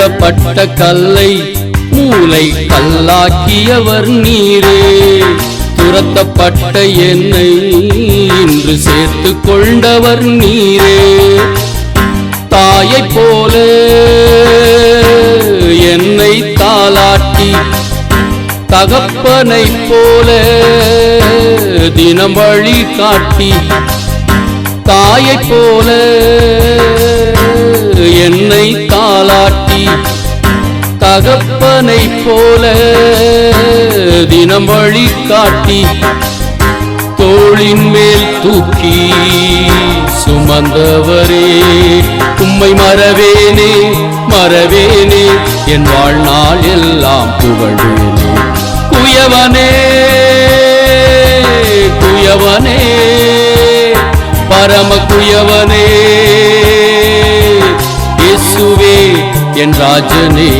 தள்ளப்பட்ட கல்லை மூளை கல்லாக்கியவர் நீரே. துரத்தப்பட்ட என்னை இன்று சேர்த்து கொண்டவர் நீரே. தாயை போல என்னை தாளாட்டி தகப்பனை போல தினம் வழி காட்டி தாயை போல என்னை தகப்பனை போல தினம் வழி காட்டி தோளின் மேல் தூக்கி சுமந்தவரே உம்மை மறவேனே மறவேனே என் வாழ்நாள் எல்லாம் புகழ்வேனே குயவனே குயவனே பரம குயவனே இயேசுவே என் ராஜனே.